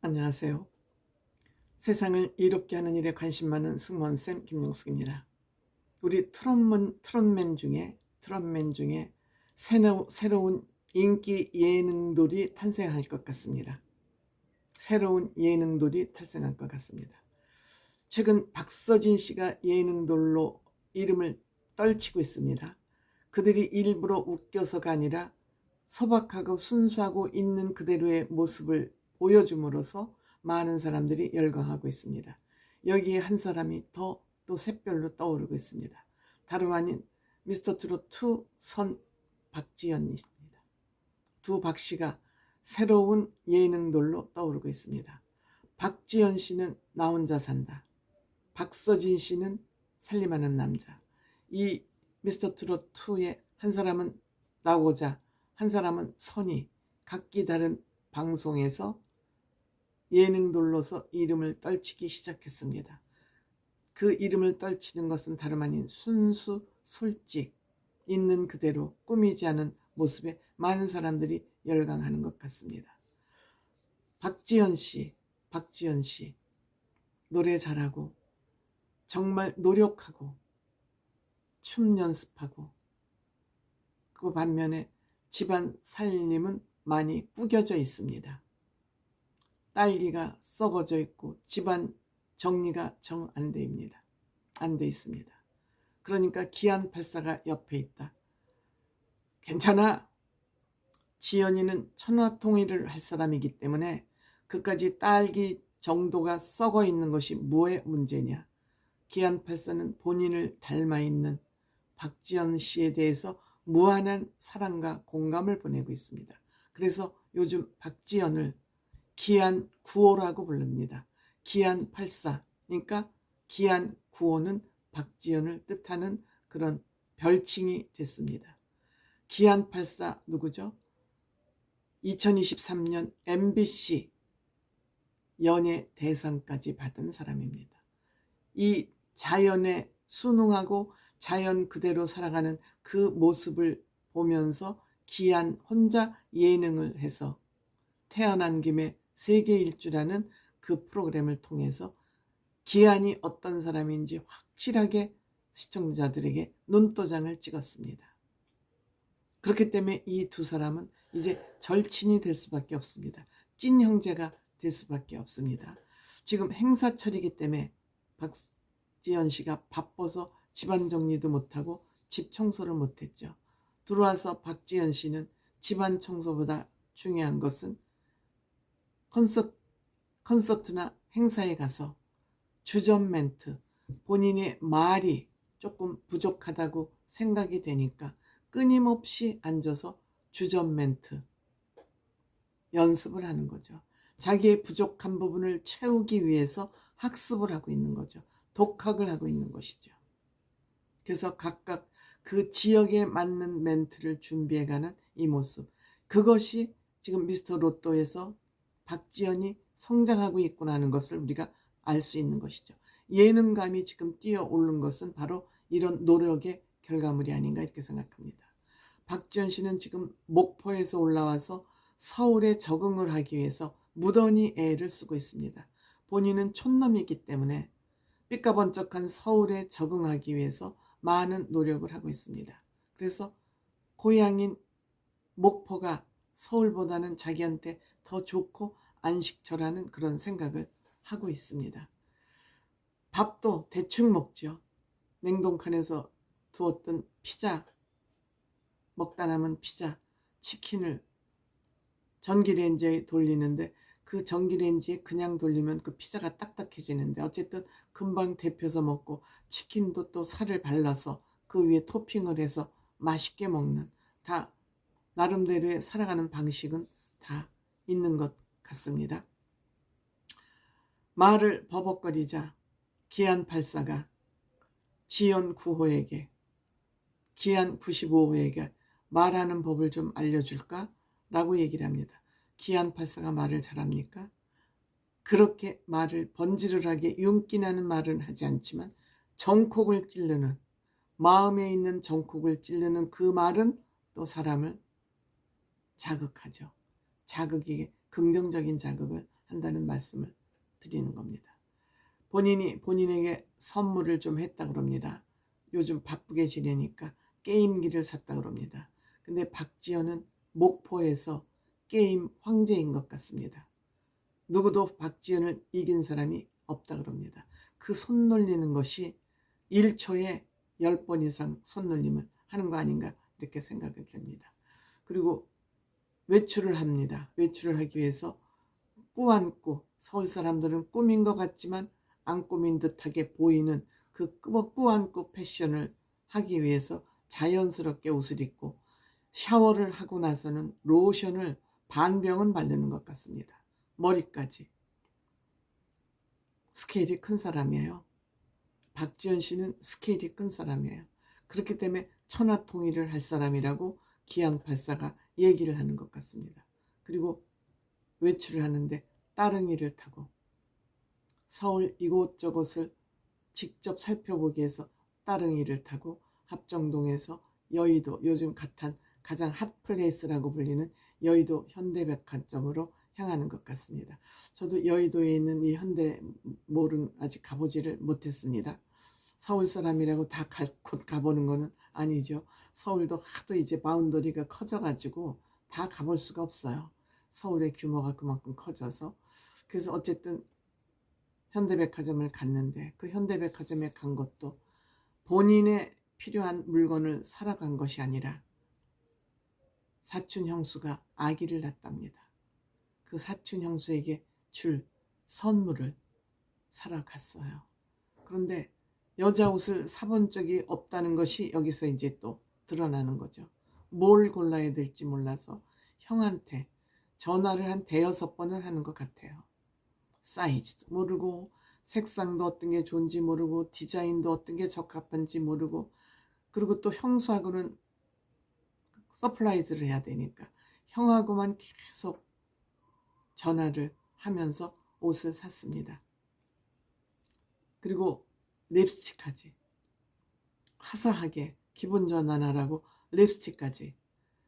안녕하세요. 세상을 이롭게 하는 일에 관심 많은 승무원쌤 김용숙입니다. 우리 트롯맨, 트롯맨 중에, 트롯맨 중에 새로, 새로운 인기 예능돌이 탄생할 것 같습니다. 새로운 예능돌이 탄생할 것 같습니다. 최근 박서진 씨가 예능돌로 이름을 떨치고 있습니다. 그들이 일부러 웃겨서가 아니라 소박하고 순수하고 있는 그대로의 모습을 보여줌으로써 많은 사람들이 열광하고 있습니다. 여기에 한 사람이 더 또 샛별로 떠오르고 있습니다. 다름 아닌 미스터 트롯 2 선 박지연입니다. 두 박 씨가 새로운 예능돌로 떠오르고 있습니다. 박지연 씨는 나 혼자 산다. 박서진 씨는 살림하는 남자. 이 미스터 트롯 2의 한 사람은 나오자 한 사람은 선이 각기 다른 방송에서 예능돌로서 이름을 떨치기 시작했습니다. 그 이름을 떨치는 것은 다름 아닌 순수, 솔직, 있는 그대로 꾸미지 않은 모습에 많은 사람들이 열광하는 것 같습니다. 박지현 씨, 박지현 씨, 노래 잘하고, 정말 노력하고, 춤 연습하고, 그 반면에 집안 살림은 많이 꾸겨져 있습니다. 딸기가 썩어져 있고 집안 정리가 정 안 돼입니다. 안 돼 있습니다. 그러니까 기안 팔사가 옆에 있다. 괜찮아. 지연이는 천하통일을 할 사람이기 때문에 그까지 딸기 정도가 썩어 있는 것이 뭐의 문제냐. 기안 팔사는 본인을 닮아 있는 박지연 씨에 대해서 무한한 사랑과 공감을 보내고 있습니다. 그래서 요즘 박지연을 기안 9호라고 부릅니다. 기안 84. 그러니까 기안 9호는 박지연을 뜻하는 그런 별칭이 됐습니다. 기안 84 누구죠? 2023년 MBC 연예 대상까지 받은 사람입니다. 이 자연에 순응하고 자연 그대로 살아가는 그 모습을 보면서 기안 혼자 예능을 해서 태어난 김에 세계 일주라는 그 프로그램을 통해서 기안이 어떤 사람인지 확실하게 시청자들에게 눈도장을 찍었습니다. 그렇기 때문에 이 두 사람은 이제 절친이 될 수밖에 없습니다. 찐 형제가 될 수밖에 없습니다. 지금 행사철이기 때문에 박지연 씨가 바빠서 집안 정리도 못하고 집 청소를 못했죠. 들어와서 박지연 씨는 집안 청소보다 중요한 것은 콘서트, 콘서트나 행사에 가서 주전 멘트, 본인의 말이 조금 부족하다고 생각이 되니까 끊임없이 앉아서 주전 멘트 연습을 하는 거죠. 자기의 부족한 부분을 채우기 위해서 학습을 하고 있는 거죠. 독학을 하고 있는 것이죠. 그래서 각각 그 지역에 맞는 멘트를 준비해가는 이 모습. 그것이 지금 미스터 로또에서 박지연이 성장하고 있구나 하는 것을 우리가 알 수 있는 것이죠. 예능감이 지금 뛰어오른 것은 바로 이런 노력의 결과물이 아닌가 이렇게 생각합니다. 박지연 씨는 지금 목포에서 올라와서 서울에 적응을 하기 위해서 무던히 애를 쓰고 있습니다. 본인은 촌놈이기 때문에 삐까번쩍한 서울에 적응하기 위해서 많은 노력을 하고 있습니다. 그래서 고향인 목포가 서울보다는 자기한테 더 좋고 안식처라는 그런 생각을 하고 있습니다. 밥도 대충 먹죠. 냉동칸에서 두었던 피자, 먹다 남은 피자, 치킨을 전기레인지에 돌리는데 그 전기레인지에 그냥 돌리면 그 피자가 딱딱해지는데 어쨌든 금방 데펴서 먹고 치킨도 또 살을 발라서 그 위에 토핑을 해서 맛있게 먹는 다 나름대로의 살아가는 방식은 다 있는 것 같습니다. 말을 버벅거리자 기안 84가 지연 9호에게 기안 95호에게 말하는 법을 좀 알려줄까? 라고 얘기를 합니다. 기안 84가 말을 잘합니까? 그렇게 말을 번지르르하게 윤기나는 말은 하지 않지만 정콕을 찌르는 마음에 있는 정콕을 찌르는 그 말은 또 사람을 자극하죠. 자극이 긍정적인 자극을 한다는 말씀을 드리는 겁니다. 본인이 본인에게 선물을 좀 했다 그럽니다. 요즘 바쁘게 지내니까 게임기를 샀다 그럽니다. 근데 박지연은 목포에서 게임 황제인 것 같습니다. 누구도 박지연을 이긴 사람이 없다 그럽니다. 그 손 놀리는 것이 1초에 10번 이상 손 놀림을 하는 거 아닌가 이렇게 생각이 됩니다. 그리고 외출을 합니다. 외출을 하기 위해서 꾸안꾸 서울 사람들은 꾸민 것 같지만 안 꾸민 듯하게 보이는 그 꾸- 꾸안꾸 패션을 하기 위해서 자연스럽게 옷을 입고 샤워를 하고 나서는 로션을 반병은 바르는 것 같습니다. 머리까지. 스케일이 큰 사람이에요. 박지현 씨는 스케일이 큰 사람이에요. 그렇기 때문에 천하통일을 할 사람이라고 기안 팔사가 얘기를 하는 것 같습니다. 그리고 외출을 하는데 따릉이를 타고 서울 이곳저곳을 직접 살펴보기 위해서 따릉이를 타고 합정동에서 여의도 요즘 핫한 가장 핫플레이스라고 불리는 여의도 현대백화점으로 향하는 것 같습니다. 저도 여의도에 있는 이 현대몰은 아직 가보지를 못했습니다. 서울 사람이라고 다 갈 곳 가보는 거는 아니죠. 서울도 하도 이제 바운더리가 커져가지고 다 가볼 수가 없어요. 서울의 규모가 그만큼 커져서. 그래서 어쨌든 현대백화점을 갔는데 그 현대백화점에 간 것도 본인의 필요한 물건을 사러 간 것이 아니라 사촌 형수가 아기를 낳답니다. 그 사촌 형수에게 줄 선물을 사러 갔어요. 그런데 여자 옷을 사본 적이 없다는 것이 여기서 이제 또 드러나는 거죠. 뭘 골라야 될지 몰라서 형한테 전화를 한 대여섯 번을 하는 것 같아요. 사이즈도 모르고 색상도 어떤 게 좋은지 모르고 디자인도 어떤 게 적합한지 모르고 그리고 또 형수하고는 서프라이즈를 해야 되니까 형하고만 계속 전화를 하면서 옷을 샀습니다. 그리고 립스틱까지 화사하게 기분 전환하라고 립스틱까지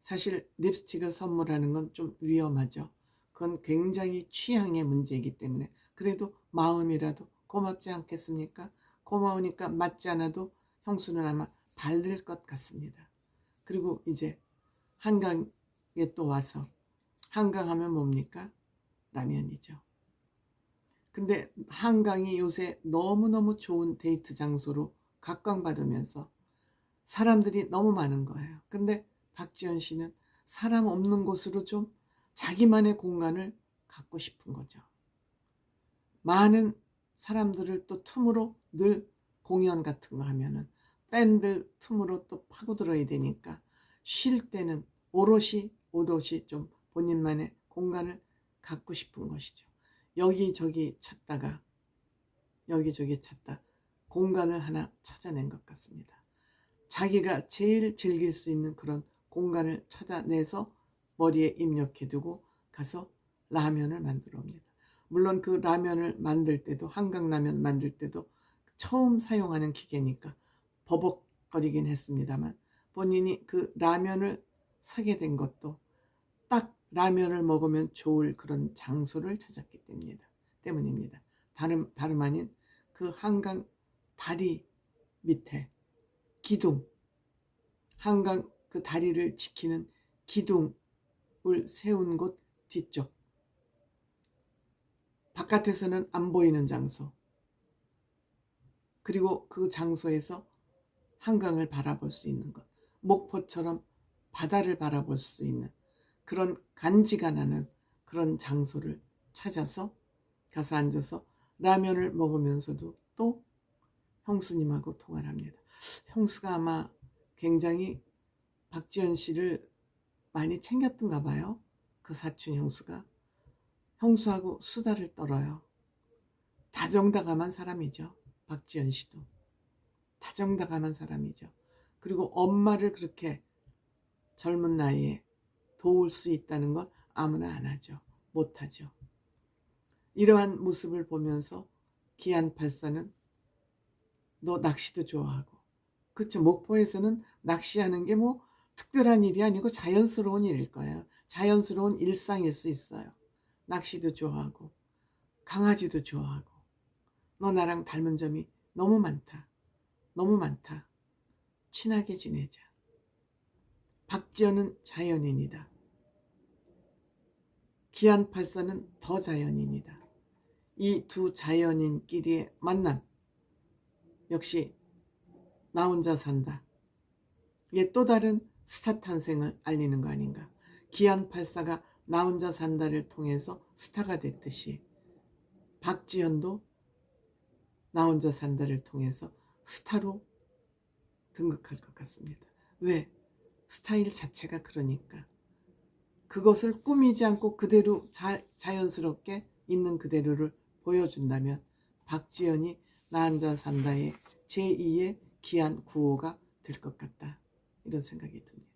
사실 립스틱을 선물하는 건 좀 위험하죠. 그건 굉장히 취향의 문제이기 때문에 그래도 마음이라도 고맙지 않겠습니까? 고마우니까 맞지 않아도 형수는 아마 바를 것 같습니다. 그리고 이제 한강에 또 와서 한강 하면 뭡니까? 라면이죠. 근데 한강이 요새 너무너무 좋은 데이트 장소로 각광받으면서 사람들이 너무 많은 거예요. 근데 박지현 씨는 사람 없는 곳으로 좀 자기만의 공간을 갖고 싶은 거죠. 많은 사람들을 또 틈으로 늘 공연 같은 거 하면은 밴드 틈으로 또 파고들어야 되니까 쉴 때는 오롯이 오롯이 좀 본인만의 공간을 갖고 싶은 것이죠. 여기저기 찾다가 여기저기 찾다 공간을 하나 찾아낸 것 같습니다. 자기가 제일 즐길 수 있는 그런 공간을 찾아내서 머리에 입력해 두고 가서 라면을 만들어 옵니다. 물론 그 라면을 만들 때도 한강라면 만들 때도 처음 사용하는 기계니까 버벅거리긴 했습니다만 본인이 그 라면을 사게 된 것도 딱 라면을 먹으면 좋을 그런 장소를 찾았기 때문입니다. 때문입니다. 다름 다름 아닌 그 한강 다리 밑에 기둥. 한강 그 다리를 지키는 기둥을 세운 곳 뒤쪽. 바깥에서는 안 보이는 장소. 그리고 그 장소에서 한강을 바라볼 수 있는 것. 목포처럼 바다를 바라볼 수 있는 그런 간지가 나는 그런 장소를 찾아서 가서 앉아서 라면을 먹으면서도 또 형수님하고 통화를 합니다. 형수가 아마 굉장히 박지현 씨를 많이 챙겼던가 봐요. 그 사촌 형수가. 형수하고 수다를 떨어요. 다정다감한 사람이죠. 박지현 씨도. 다정다감한 사람이죠. 그리고 엄마를 그렇게 젊은 나이에 도울 수 있다는 건 아무나 안 하죠. 못 하죠. 이러한 모습을 보면서 기안 팔사는 너 낚시도 좋아하고 그렇죠. 목포에서는 낚시하는 게 뭐 특별한 일이 아니고 자연스러운 일일 거예요. 자연스러운 일상일 수 있어요. 낚시도 좋아하고 강아지도 좋아하고 너 나랑 닮은 점이 너무 많다. 너무 많다. 친하게 지내자. 박지연은 자연인이다. 기안84는 더 자연인이다. 이 두 자연인끼리의 만남. 역시 나 혼자 산다. 이게 또 다른 스타 탄생을 알리는 거 아닌가. 기안84가 나 혼자 산다를 통해서 스타가 됐듯이 박지연도 나 혼자 산다를 통해서 스타로 등극할 것 같습니다. 왜? 스타일 자체가 그러니까. 그것을 꾸미지 않고 그대로 자, 자연스럽게 있는 그대로를 보여준다면 박지연이 나 혼자 산다의 제2의 기한 구호가 될 것 같다. 이런 생각이 듭니다.